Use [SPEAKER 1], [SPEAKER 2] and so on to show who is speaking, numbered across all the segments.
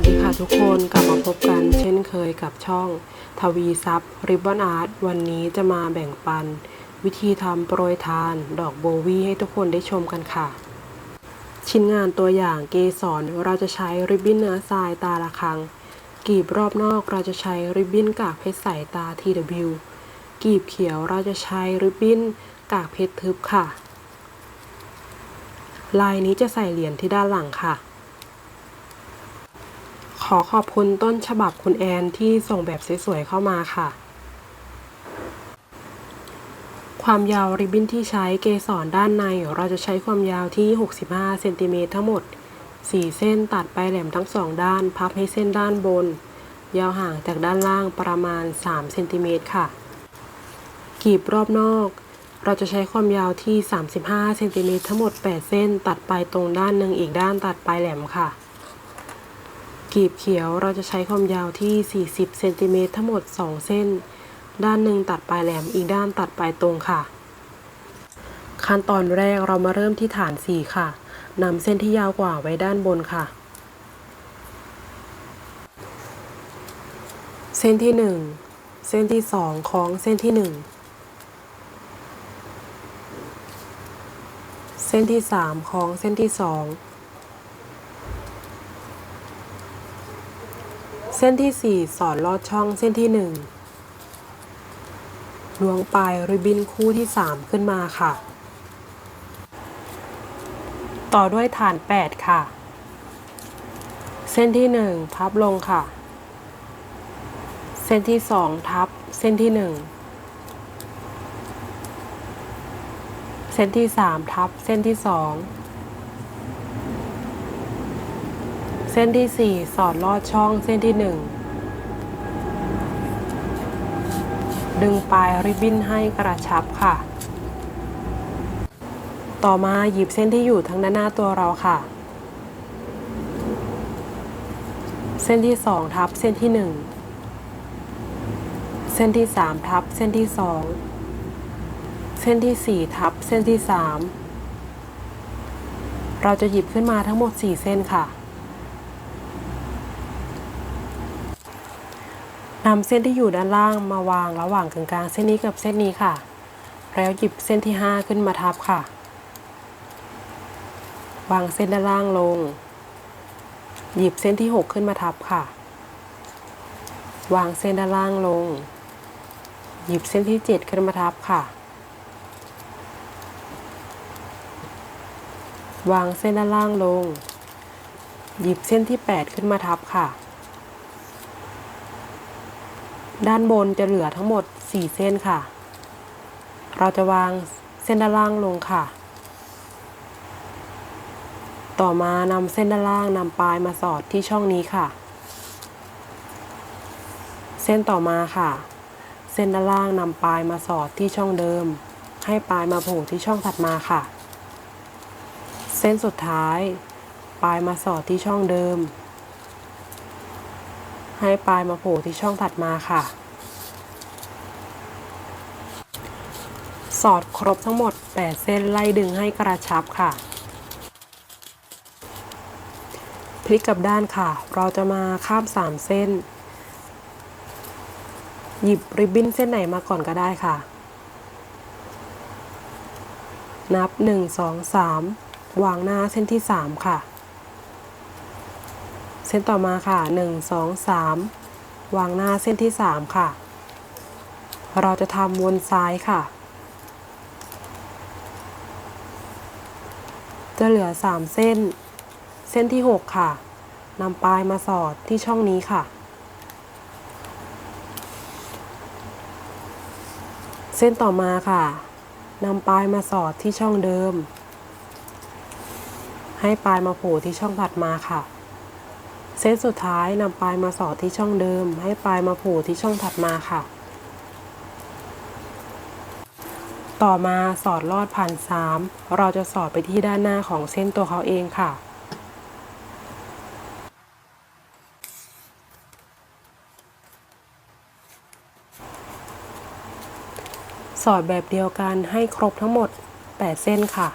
[SPEAKER 1] วัสดีค่ะทุกคนกลับมาพบกันเช่นเคยกับช่องทวีซับริบบอนอาร์ตวันนี้จะมาแบ่งปัน วิธีทำโปรยทานดอกโบวีให้ทุกคนได้ชมกันค่ะ ชิ้นงานตัวอย่างเกสรเราจะใช้ริบบิ้นเนื้อทรายตาละครังกีบรอบนอกเราจะใช้ริบบิ้นกากเพชรใสตา TW กีบเขียวเราจะใช้ริบบิ้นกากเพชรทึบค่ะ ลายนี้จะใส่เหรียญที่ด้านหลังค่ะ ขอขอบคุณต้นฉบับคุณแอนที่ส่งแบบสวยๆเข้ามาค่ะ ความยาวริบบิ้นที่ใช้เกสรด้านใน เราจะใช้ความยาวที่ 65เซนติเมตรทั้งหมด 4 เส้นตัดไปแหลมทั้งสองด้าน พับให้เส้นด้านบน ยาวห่างจากด้านล่างประมาณ3เซนติเมตรค่ะ กีบรอบนอกเราจะใช้ความยาวที่ 35เซนติเมตรทั้งหมด 8 เส้น ตัดไปตรงด้านหนึ่งอีกด้านตัดปลายแหลมค่ะ กีบเขียวเราจะใช้ความยาวที่ 40เซนติเมตรทั้งหมด 2 เส้น ด้านหนึ่งตัดปลายแหลมอีกด้านตัดปลายตรงค่ะ ขั้นตอนแรกเรามาเริ่มที่ฐานสีค่ะนำเส้นที่ยาวกว่าไว้ด้านบนค่ะ เส้นที่ 1 เส้นที่ 2 ของเส้นที่ 1 เส้นที่ 3 ของเส้นที่ 2 เส้นที่ 4 สอดลอดช่องเส้นที่ 1 ล้วงปลายริบบิ้นคู่ที่ 3 ขึ้นมาค่ะ ต่อด้วยฐาน 8 ค่ะ เส้นที่ 1 พับลงค่ะ เส้นที่ 2 ทับ เส้นที่ 1 เส้นที่ 3 ทับ เส้นที่ 2 เส้นที่ 4 สอดลอดช่องเส้นที่ 1 ดึงปลายริบบิ้นให้กระชับค่ะ ต่อมาหยิบเส้นที่อยู่ทางด้านหน้าตัวเราค่ะ เส้นที่ 2 ทับเส้นที่ 1 เส้นที่ 3 ทับเส้นที่ 2 เส้นที่ 4 ทับเส้นที่ 3 เราจะหยิบขึ้นมาทั้งหมด 4 เส้นค่ะ นำเส้นที่อยู่ด้านล่างมาวางระหว่างกึ่งกลางเส้นนี้กับเส้นนี้ค่ะ แล้วหยิบเส้นที่ 5 ขึ้นมาทับค่ะ วางเส้นด้านล่างลง หยิบเส้นที่ 6 ขึ้นมาทับค่ะ วางเส้นด้านล่างลง หยิบเส้นที่ 7 ขึ้นมาทับค่ะ วางเส้นด้านล่างลง หยิบเส้นที่ 8 ขึ้นมาทับค่ะ ด้านบนจะเหลือทั้งหมด 4 เส้นค่ะ เราจะวางเส้นด้านล่างลงค่ะ ต่อมานำเส้นด้านล่างนำปลายมาสอดที่ช่องนี้ค่ะ เส้นต่อมาค่ะ เส้นด้านล่างนำปลายมาสอดที่ช่องเดิม ให้ปลายมาโผล่ที่ช่องถัดมาค่ะ เส้นสุดท้าย ปลายมาสอดที่ช่องเดิม ให้ปลายมาโผล่ที่ช่องถัดมาค่ะ สอดครบทั้งหมด 8 เส้นไล่ดึงให้กระชับค่ะ พลิกกลับด้านค่ะ เราจะมาข้าม 3 เส้น หยิบริบบิ้นเส้นไหนมาก่อนก็ได้ค่ะ นับ 1 2 3 วางหน้าเส้นที่ 3 ค่ะ เส้นต่อมาค่ะ1 2 3 วางหน้าเส้นที่ 3 ค่ะ เราจะทำวนซ้ายค่ะ จะเหลือ 3 เส้น เส้นที่ 6 ค่ะนำปลายมาสอดที่ช่องนี้ค่ะ เส้นต่อมาค่ะนำปลายมาสอดที่ช่องเดิม ให้ปลายมาโผล่ที่ช่องถัดมาค่ะ เส้นสุดท้ายนำปลายมาสอดที่ช่องเดิม ให้ปลายมาผล่ที่ช่องถัดมาค่ะ ต่อมาสอดลอดผ่านสามเราจะสอดไปที่ด้านหน้าของเส้นตัวเขาเองค่ะสอดแบบเดียวกันให้ครบทั้งหมด 8 เส้นค่ะ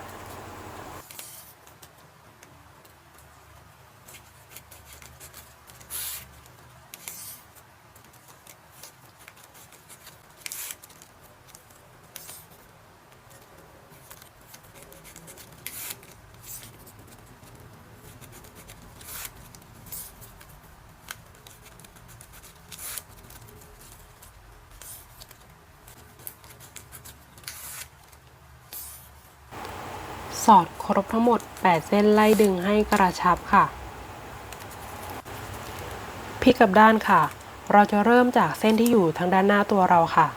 [SPEAKER 2] ส
[SPEAKER 1] อดครบทั้งหมด 8 เส้นไล่ดึงให้กระชับค่ะพลิกกลับด้านค่ะ เราจะเริ่มจากเส้นที่อยู่ทางด้านหน้าตัวเราค่ะ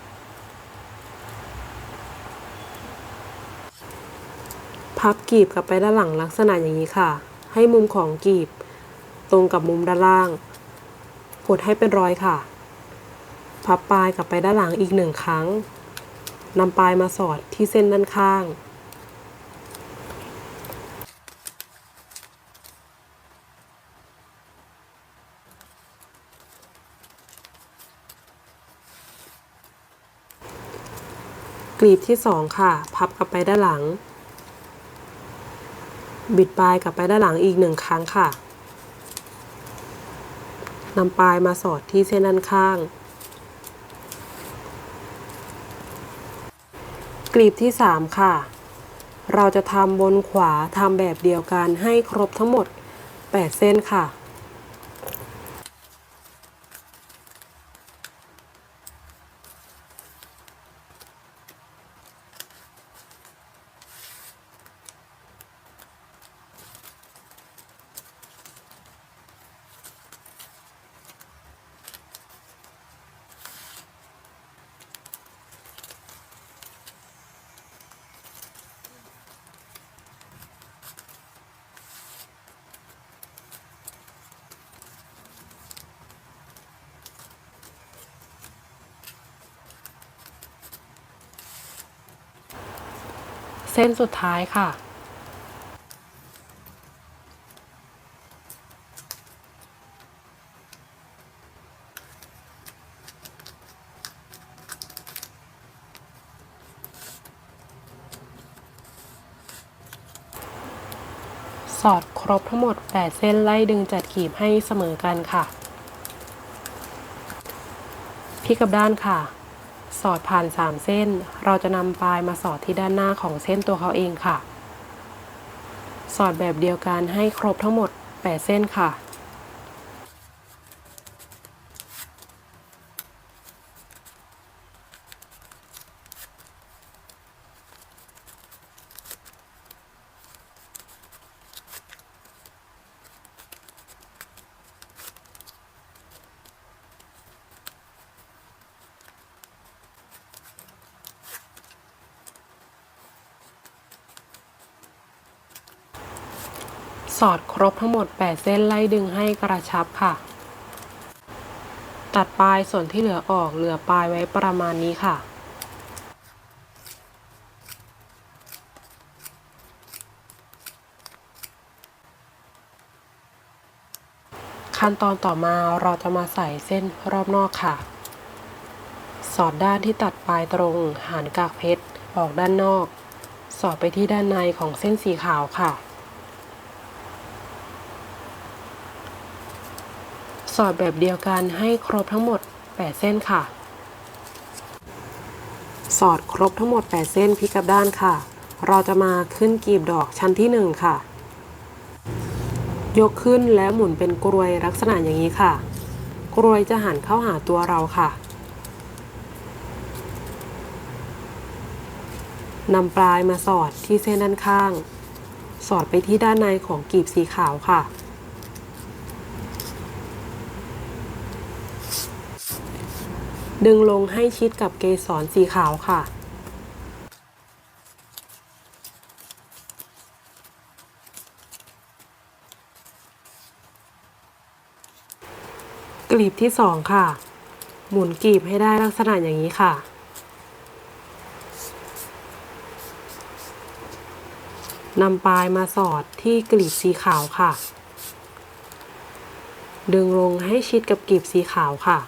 [SPEAKER 1] พับกีบกลับไปด้านหลังลักษณะอย่างนี้ค่ะ ให้มุมของกีบ ตรงกับมุมด้านล่าง กดให้เป็นรอยค่ะ พับปลายกลับไปด้านหลังอีกหนึ่งครั้งนำปลายมาสอดที่เส้นด้านข้าง กลีบที่สองค่ะ พับกลับไปด้านหลัง บิดปลายกลับไปด้านหลังอีกหนึ่งครั้งค่ะนำปลายมาสอดที่เส้นด้านข้าง กลีบที่ 3 ค่ะ เราจะทำบนขวาทำแบบเดียวกันให้ครบทั้งหมด 8 เส้นค่ะ เส้นสุดท้ายค่ะสอดครบทั้งหมด 8 เส้นไล่ดึงจัดขีบให้เสมอกันค่ะพลิกกับด้านค่ะ สอดผ่าน 3 เส้น เราจะนำปลายมาสอดที่ด้านหน้าของเส้นตัวเขาเองค่ะ สอดแบบเดียวกันให้ครบทั้งหมด 8 เส้นค่ะ รบทั้งหมด 8 เส้นไล่ดึงให้กระชับค่ะ ตัดปลายส่วนที่เหลือออกเหลือปลายไว้ประมาณนี้ค่ะขั้นตอนต่อมาเราจะมาใส่เส้นรอบนอกค่ะ สอดด้านที่ตัดปลายตรงหารกากเพชรออกด้านนอก สอดไปที่ด้านในของเส้นสีขาวค่ะ สอดแบบเดียวกันให้ครบทั้งหมด 8 เส้นค่ะ สอดครบทั้งหมด 8 เส้นพลิกกลับด้านค่ะ เราจะมาขึ้นกลีบดอกชั้นที่ 1 ค่ะ ยกขึ้นแล้วหมุนเป็นกรวยลักษณะอย่างนี้ค่ะ กรวยจะหันเข้าหาตัวเราค่ะนำปลายมาสอดที่เส้นด้านข้าง สอดไปที่ด้านในของกลีบสีขาวค่ะ ดึงลงให้ชิดกับเกสรสีขาวค่ะ กลีบที่สองค่ะ หมุนกลีบให้ได้ลักษณะอย่างนี้ค่ะ นำปลายมาสอดที่กลีบสีขาวค่ะ ดึงลงให้ชิดกับกลีบสีขาวค่ะ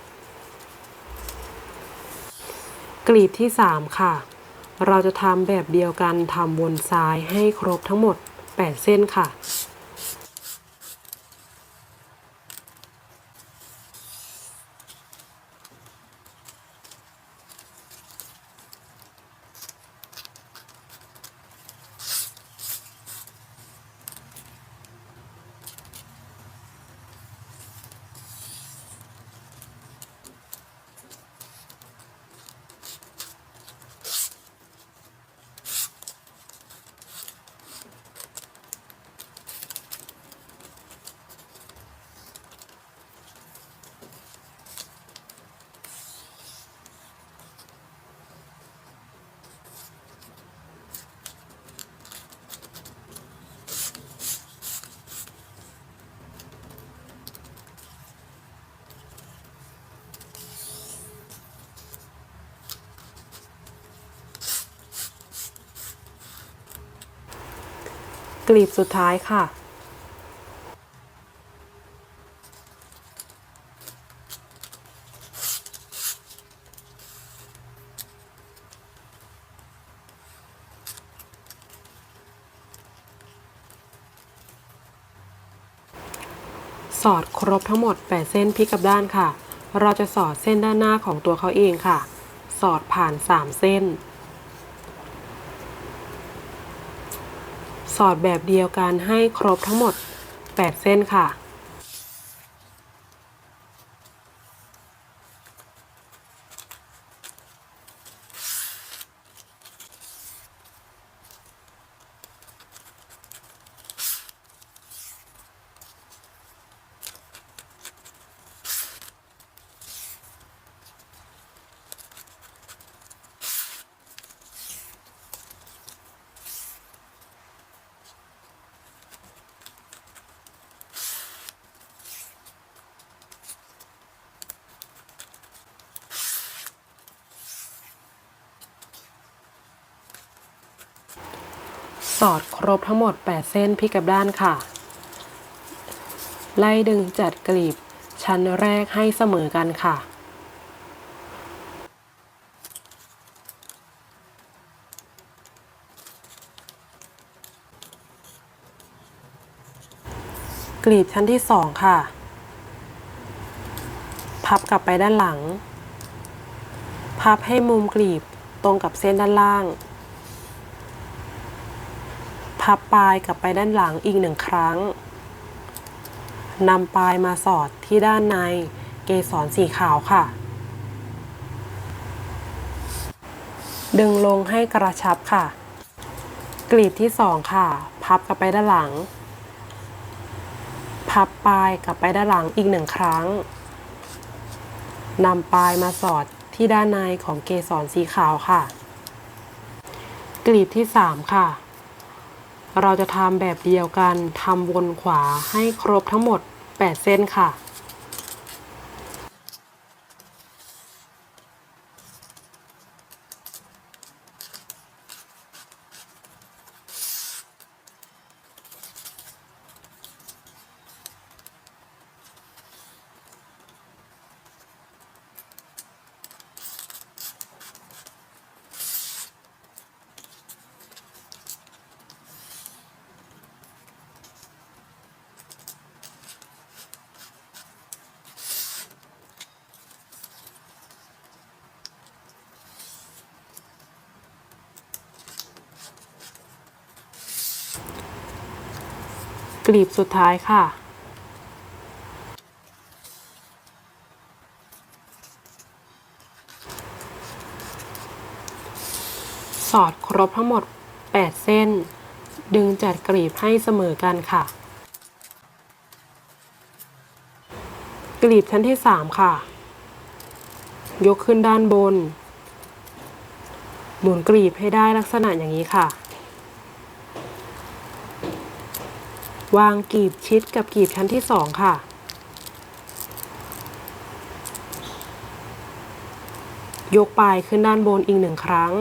[SPEAKER 1] กลีบที่ 3 ค่ะ เราจะทำแบบเดียวกันทำวนซ้ายให้ครบทั้งหมด 8 เส้นค่ะ กลีบสุดท้ายค่ะ สอดครบทั้งหมด 8 เส้นพลิกกับด้านค่ะ เราจะสอดเส้นด้านหน้าของตัวเขาเองค่ะ สอดผ่าน 3 เส้น อดแบบเดียวกันให้ครบทั้งหมด 8 เส้นค่ะ สอดครบทั้งหมด 8 เส้นพลิกกับด้านค่ะ ไล่ดึงจัดกลีบชั้นแรกให้เสมอกันค่ะ กลีบชั้นที่2ค่ะ พับกลับไปด้านหลัง พับให้มุมกลีบตรงกับเส้นด้านล่าง พับปลายกลับไปด้านหลังอีกหนึ่งครั้งนำปลายมาสอดที่ด้านในเกสรสีขาวค่ะ ดึงลงให้กระชับค่ะ กลีบที่สองค่ะ พับกลับไปด้านหลัง พับปลายกลับไปด้านหลังอีกหนึ่งครั้งนำปลายมาสอดที่ด้านในของเกสรสีขาวค่ะ กลีบที่สามค่ะ เราจะทำแบบเดียวกันทำวนขวาให้ครบทั้งหมด 8 เส้นค่ะ กลีบสุดท้ายค่ะ สอดครบทั้งหมด 8 เส้น ดึงจัดกลีบให้เสมอกันค่ะ กลีบชั้นที่ 3 ค่ะ ยกขึ้นด้านบน หมุนกลีบให้ได้ลักษณะอย่างนี้ค่ะ วางกีบชิดกับกีบชั้นที่สองค่ะ ยกปลายขึ้นด้านบนอีกหนึ่งครั้ง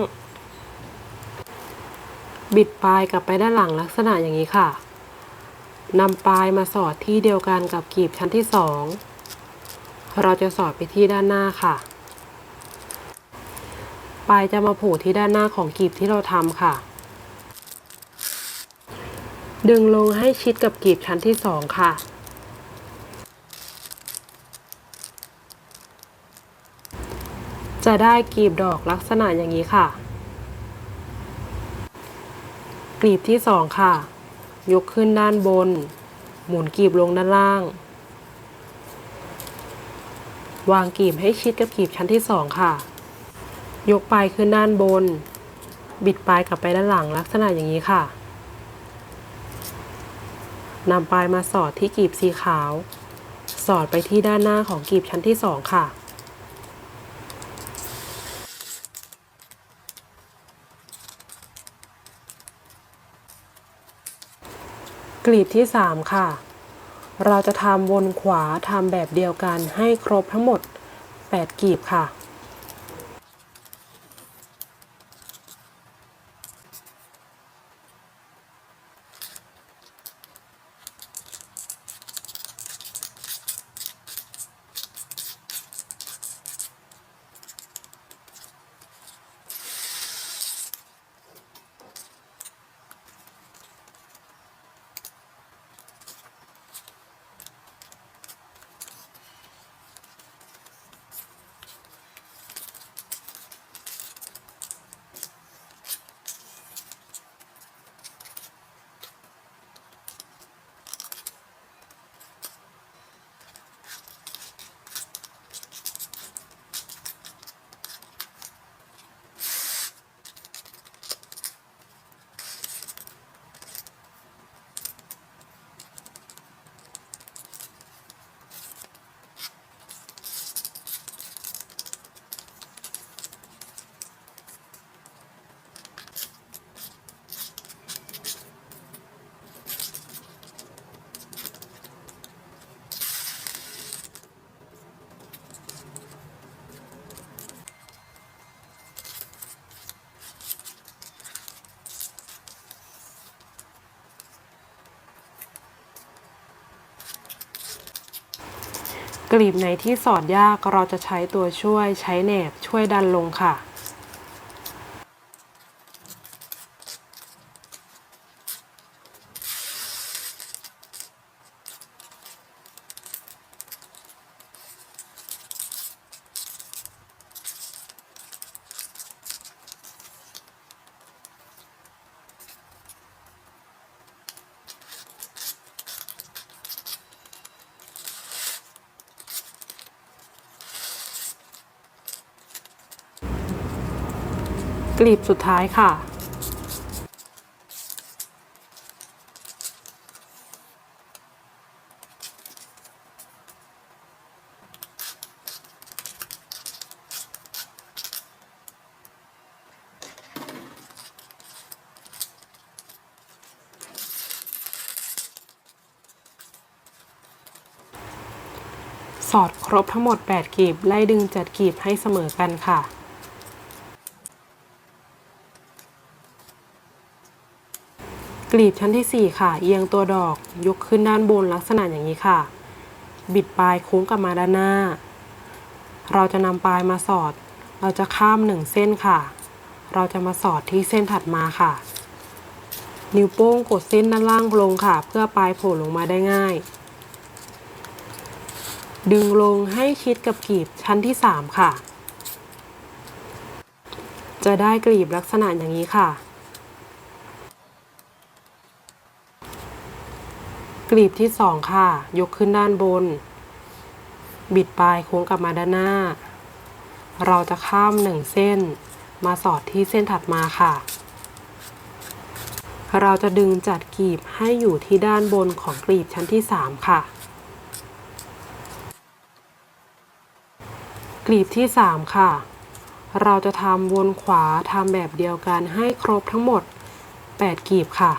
[SPEAKER 1] บิดปลายกลับไปด้านหลังลักษณะอย่างนี้ค่ะนำปลายมาสอดที่เดียวกันกับกีบชั้นที่สองเราจะสอดไปที่ด้านหน้าค่ะ ปลายจะมาผล่ที่ด้านหน้าของกีบที่เราทำค่ะ ดึงลงให้ชิดกับกลีบชั้นที่สองค่ะ จะได้กลีบดอกลักษณะอย่างนี้ค่ะ กลีบที่สองค่ะ ยกขึ้นด้านบน หมุนกลีบลงด้านล่าง วางกลีบให้ชิดกับกลีบชั้นที่สองค่ะ ยกปลายขึ้นด้านบน บิดปลายกลับไปด้านหลังลักษณะอย่างนี้ค่ะ นำปลายมาสอดที่กลีบสีขาว สอดไปที่ด้านหน้าของกลีบชั้นที่สองค่ะ กลีบที่สามค่ะ เราจะทำวนขวาทำแบบเดียวกันให้ครบทั้งหมด 8กลีบค่ะ กลีบไหนที่สอดยากเราจะใช้ตัวช่วยใช้แหนบช่วยดันลงค่ะ กลีบสุดท้ายค่ะ สอดครบทั้งหมด 8กลีบไล่ดึงจัดกลีบให้เสมอกันค่ะ กลีบชั้นที่ 4 ค่ะ เอียงตัวดอกยกขึ้นด้านบนลักษณะอย่างนี้ค่ะ บิดปลายโค้งกลับมาด้านหน้า เราจะนำปลายมาสอด เราจะข้ามหนึ่งเส้นค่ะ เราจะมาสอดที่เส้นถัดมาค่ะ นิ้วโป้งกดเส้นด้านล่างลงค่ะ เพื่อปลายโผล่ลงมาได้ง่าย ดึงลงให้ชิดกับกลีบชั้นที่ 3 ค่ะ จะได้กลีบลักษณะอย่างนี้ค่ะ กลีบที่2ค่ะ ยกขึ้นด้านบน บิดปลายโค้งกลับมาด้านหน้า เราจะข้ามหนึ่งเส้น มาสอดที่เส้นถัดมาค่ะ เราจะดึงจัดกลีบให้อยู่ที่ด้านบนของกลีบชั้นที่3ค่ะ กลีบที่3ค่ะ เราจะทำวนขวาทำแบบเดียวกันให้ครบทั้งหมด 8กลีบค่ะ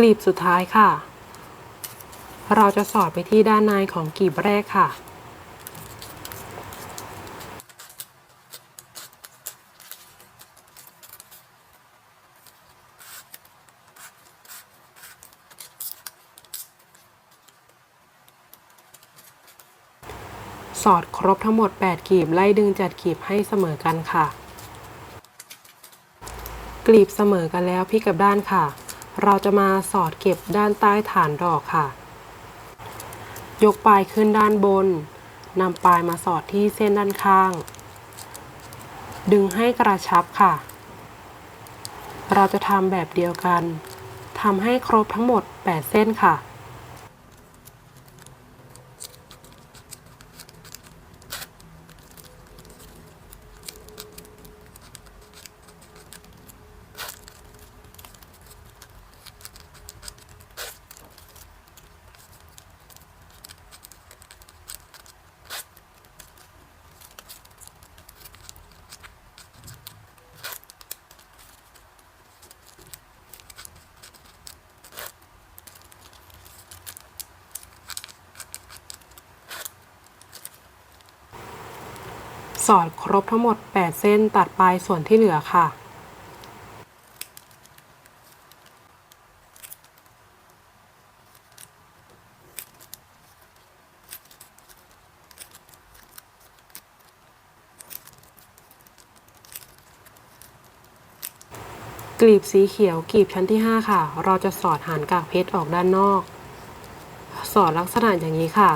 [SPEAKER 1] กลีบสุดท้ายค่ะ เราจะสอดไปที่ด้านในของกลีบแรกค่ะสอดครบทั้งหมด 8 กลีบไล่ดึงจัดกลีบให้เสมอกันค่ะ กลีบเสมอกันแล้วพลิกกลับด้านค่ะ เราจะมาสอดเก็บด้านใต้ฐานดอกค่ะ ยกปลายขึ้นด้านบนนำปลายมาสอดที่เส้นด้านข้าง ดึงให้กระชับค่ะ เราจะทำแบบเดียวกันทำให้ครบทั้งหมด 8 เส้นค่ะ รบทั้งหมด 8 เส้นตัดปลายส่วนที่เหลือค่ะ กลีบสีเขียวกลีบชั้นที่ 5 ค่ะ เราจะสอดหางกากเพชรออกด้านนอก สอดลักษณะอย่างนี้ค่ะ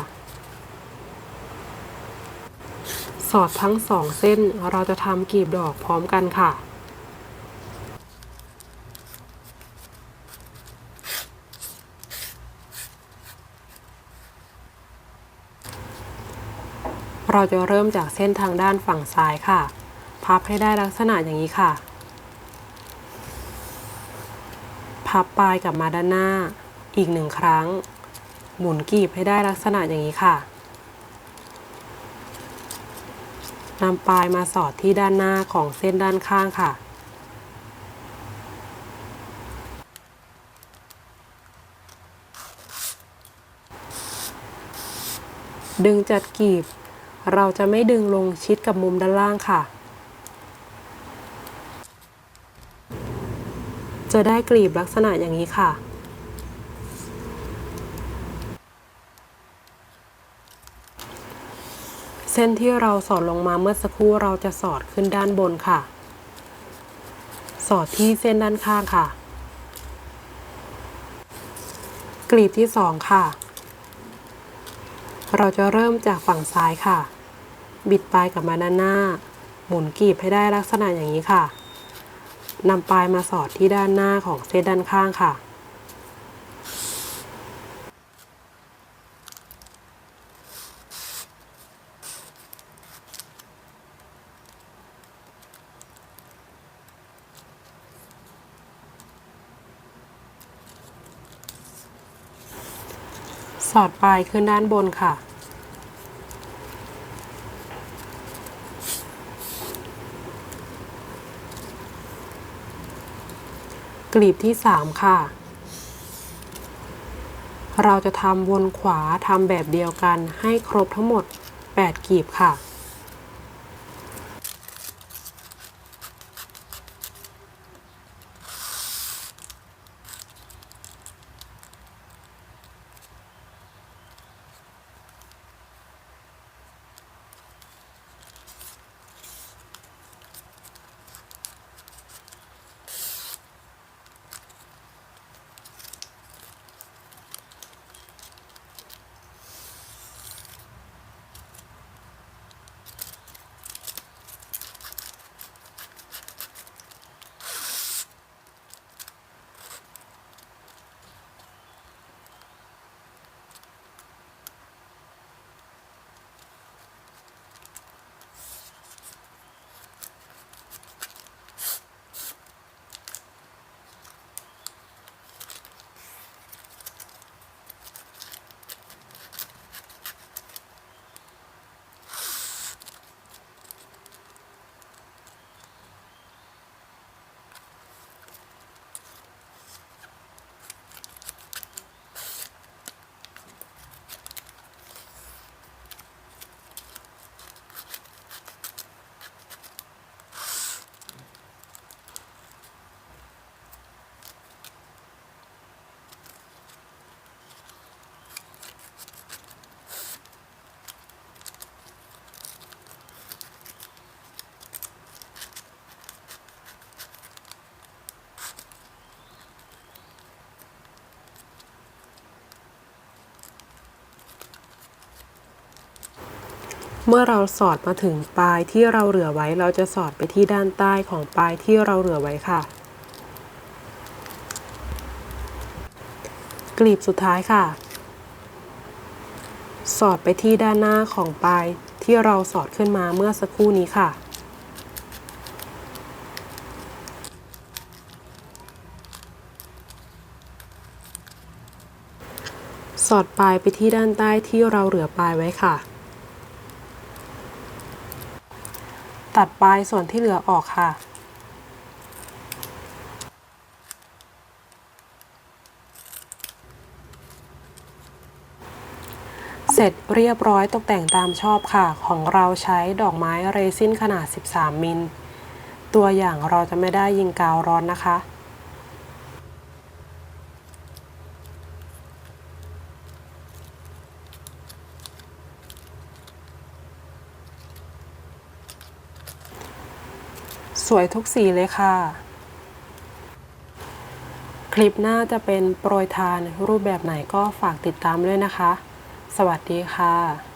[SPEAKER 1] สอดทั้งสองเส้นเราจะทำกลีบดอกพร้อมกันค่ะ เราจะเริ่มจากเส้นทางด้านฝั่งซ้ายค่ะ พับให้ได้ลักษณะอย่างนี้ค่ะ พับปลายกลับมาด้านหน้าอีกหนึ่งครั้ง หมุนกลีบให้ได้ลักษณะอย่างนี้ค่ะ นำปลายมาสอดที่ด้านหน้าของเส้นด้านข้างค่ะ ดึงจัดกีบ เราจะไม่ดึงลงชิดกับมุมด้านล่างค่ะ จะได้กลีบลักษณะอย่างนี้ค่ะ เส้นที่เราสอดลงมาเมื่อสักครู่เราจะสอดขึ้นด้านบนค่ะ สอดที่เส้นด้านข้างค่ะ กลีบที่สองค่ะ เราจะเริ่มจากฝั่งซ้ายค่ะ บิดปลายกลับมาด้านหน้า หมุนกลีบให้ได้ลักษณะอย่างนี้ค่ะนำปลายมาสอดที่ด้านหน้าของเส้นด้านข้างค่ะ สอดปลายขึ้นด้านบนค่ะ กลีบที่ 3 ค่ะ เราจะทำวนขวาทำแบบเดียวกันให้ครบทั้งหมด 8กลีบค่ะ มื่อเราสอดมาถึงปลายที่เราเหลือไว้เราจะสอดไปที่ด้านใต้ของปลายที่เราเหลือไว้ค่ะ กลีบสุดท้ายค่ะ สอดไปที่ด้านหน้าของปลายที่เราสอดขึ้นมาเมื่อสักครู่นี้ค่ะสอดปลายไปที่ด้านใต้ที่เราเหลือปลายไว้ค่ะ ตัดปลายส่วนที่เหลือออกค่ะ เสร็จเรียบร้อยตกแต่งตามชอบค่ะ ของเราใช้ดอกไม้เรซินขนาด 13 มิล ตัวอย่างเราจะไม่ได้ยิงกาวร้อนนะคะ วยทุกสีเลยค่ะ คลิปหน้าจะเป็นโปรยทานรูปแบบไหนก็ฝากติดตามด้วยนะคะ สวัสดีค่ะ